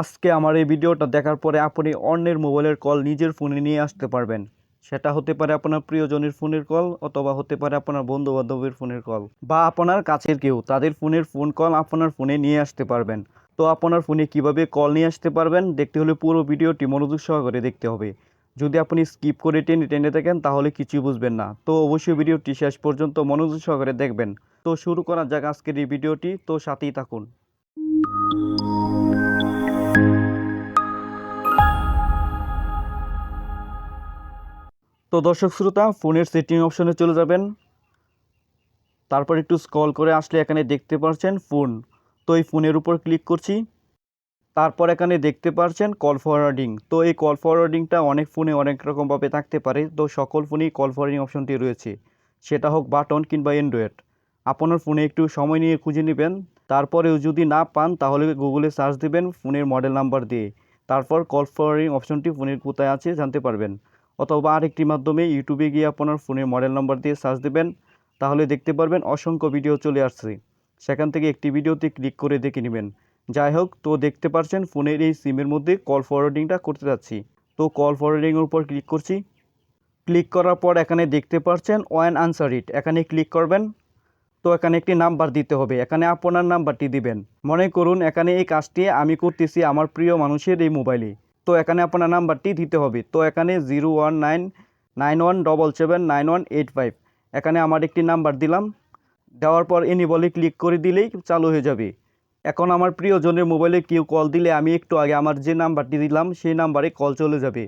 আজকে আমার এই ভিডিওটা দেখার পরে আপনি অন্যের মোবাইলের কল নিজের ফোনে নিয়ে আসতে পারবেন। সেটা হতে পারে আপনার প্রিয়জনের ফোনের কল অথবা হতে পারে আপনার বন্ধু বান্ধবের ফোনের কল বা আপনার কাছের কেউ, তাদের ফোনের ফোন কল আপনার ফোনে নিয়ে আসতে পারবেন। তো আপনার ফোনে কীভাবে কল নিয়ে আসতে পারবেন দেখতে হলে পুরো ভিডিওটি মনোযোগ সহকারে দেখতে হবে। যদি আপনি স্কিপ করে টেনে টেনে দেখেন তাহলে কিছুই বুঝবেন না। তো অবশ্যই ভিডিওটি শেষ পর্যন্ত মনোযোগ সহকারে দেখবেন। তো শুরু করা যাক আজকের এই ভিডিওটি। তো সাথেই থাকুন। তো দর্শক শ্রোতা, ফোনের সেটিং অপশনে চলে যাবেন। তারপর একটু স্ক্রল করে আসলে এখানে দেখতে পাচ্ছেন ফোন। তো এই ফোনের উপর ক্লিক করছি। তারপর এখানে দেখতে পাচ্ছেন কল ফরওয়ার্ডিং। তো এই কল ফরওয়ার্ডিংটা অনেক ফোনে অনেক রকমভাবে থাকতে পারে। তো সকল ফোনেই কল ফরওয়ার্ডিং অপশনটি রয়েছে। সেটা হোক বাটন কিংবা অ্যান্ড্রয়েড। আপনার ফোনে একটু সময় নিয়ে খুঁজে নেবেন। তারপরেও যদি না পান, তাহলে গুগলে সার্চ দেবেন ফোনের মডেল নাম্বার দিয়ে। তারপর কল ফরওয়ার্ডিং অপশনটি ফোনের কোথায় আছে জানতে পারবেন। অথবা আরেকটি মাধ্যমে ইউটিউবে গিয়ে আপনার ফোনের মডেল নাম্বার দিয়ে সার্চ দেবেন, তাহলে দেখতে পারবেন অসংখ্য ভিডিও চলে আসছে। সেখান থেকে একটি ভিডিওতে ক্লিক করে দেখে নেবেন। যাই হোক, তো দেখতে পাচ্ছেন ফোনের এই সিমের মধ্যে কল ফরওয়ার্ডিংটা করতে যাচ্ছি। তো কল ফরওয়ার্ডিংয়ের উপর ক্লিক করছি। ক্লিক করার পর এখানে দেখতে পাচ্ছেন ওয়ান আনসার ইট এখানে ক্লিক করবেন। তো এখানে একটি নাম্বার দিতে হবে। এখানে আপনার নাম্বারটি দিবেন। মনে করুন এখানে এই কাজটি আমি করতেছি আমার প্রিয় মানুষের এই মোবাইলে তো এখানে আপনার নাম্বারটি দিতে হবে। তো এখানে zero one nine nine one double seven, nine one eight five. এখানে আমার একটি নাম্বার দিলাম। দেওয়ার পর এনি বলে ক্লিক করে দিলেই চালু হয়ে যাবে। এখন আমার প্রিয়জনের মোবাইলে কেউ কল দিলে আমি একটু আগে আমার যে নাম্বারটি দিলাম, সেই নাম্বারে কল চলে যাবে।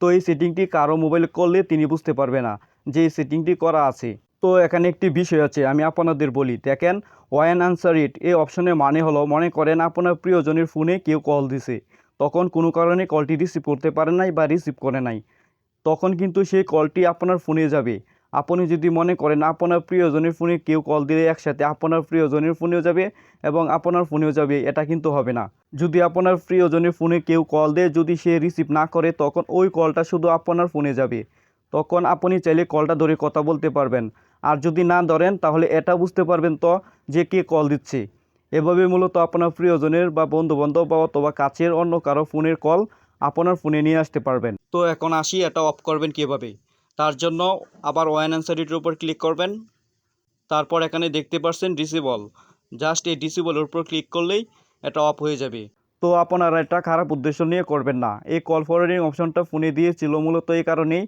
তো এই সেটিংটি কারও মোবাইলে করলে তিনি বুঝতে পারবে না যে এই সেটিংটি করা আছে। তো এখানে একটি বিষয় আছে, আমি আপনাদের বলি। দেখেন ওয়ান আনসার ইট এই অপশনের মানে হলো, মনে করেন আপনার প্রিয়জনের ফোনে কেউ কল দিছে। তখন কোনো কারণে কলটি রিসিভ করতে পারে নাই বা রিসিভ করে নাই। তখন কিন্তু সেই কলটি আপনার ফোনে যাবে। আপনি যদি মনে করেন আপনার প্রিয়জনের ফোনে কেউ কল দিলে একসাথে আপনার প্রিয়জনের ফোনেও যাবে এবং আপনার ফোনেও যাবে, এটা কিন্তু হবে না। যদি আপনার প্রিয়জনের ফোনে কেউ কল দেয়, যদি সে রিসিভ না করে, তখন ওই কলটা শুধু আপনার ফোনে যাবে। তখন আপনি চাইলে কলটা ধরে কথা বলতে পারবেন। আর যদি না ধরেন, তাহলে এটা বুঝতে পারবেন তো যে কে কল দিচ্ছে। এভাবে মূলত আপনার প্রিয়জনের বা বন্ধুবান্ধব বা অথবা কাছের অন্য কারও ফোনের কল আপনার ফোনে নিয়ে আসতে পারবেন। তো এখন আসি এটা অফ করবেন কীভাবে? তার জন্য আবার ওয়ান অ্যান্সারিটির উপর ক্লিক করবেন। তারপর এখানে দেখতে পাচ্ছেন ডিসিবল জাস্ট এই ডিসেবলের উপর ক্লিক করলেই এটা অফ হয়ে যাবে। তো আপনারা এটা খারাপ উদ্দেশ্য নিয়ে করবেন না। এই কল ফরওয়ার্ডিং অপশনটা ফোনে দিয়েছিল মূলত এই কারণেই।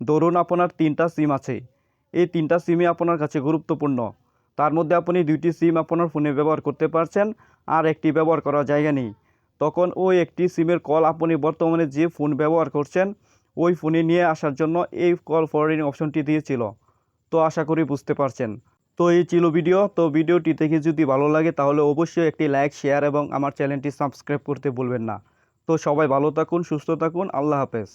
ধরুন আপনার তিনটা সিম আছে। এই তিনটা সিমই আপনার কাছে গুরুত্বপূর্ণ। তার মধ্যে আপনি দুইটি সিম আপনার ফোনে ব্যবহার করতে পারছেন আর একটি ব্যবহার করার জায়গা নেই। তখন ওই একটি সিমের কল আপনি বর্তমানে যে ফোন ব্যবহার করছেন, ওই ফোনে নিয়ে আসার জন্য এই কল ফরওয়ার্ডিং অপশনটি দিয়েছিল। তো আশা করি বুঝতে পারছেন। তো এই ছিল ভিডিও। তো ভিডিওটি দেখে যদি ভালো লাগে তাহলে অবশ্যই একটি লাইক শেয়ার এবং আমার চ্যানেলটি সাবস্ক্রাইব করতে ভুলবেন না। তো সবাই ভালো থাকুন, সুস্থ থাকুন। আল্লাহ হাফেজ।